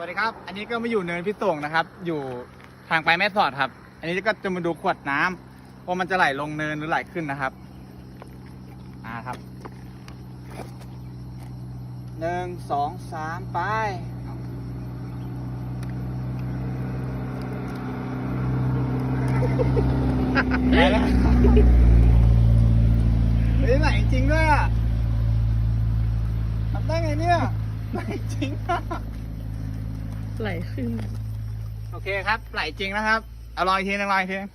สวัสดีครับ อันนี้ก็มาอยู่เนินพิส่งนะครับ อยู่ทางไปแม่สอดครับ อันนี้ก็จะมาดูขวดน้ำว่ามันจะไหลลงเนินหรือไหลขึ้นนะครับ อ่าครับหนึ่งสองสามไปไปแล้วเฮ้ยไหลจริงด้วยอะทำได้ไงเนี่ยไหลจริงอะ ไหลขึ้น โอเคครับ ไหลจริงนะครับ เอาลอยทีนึงลองอีกทีนึง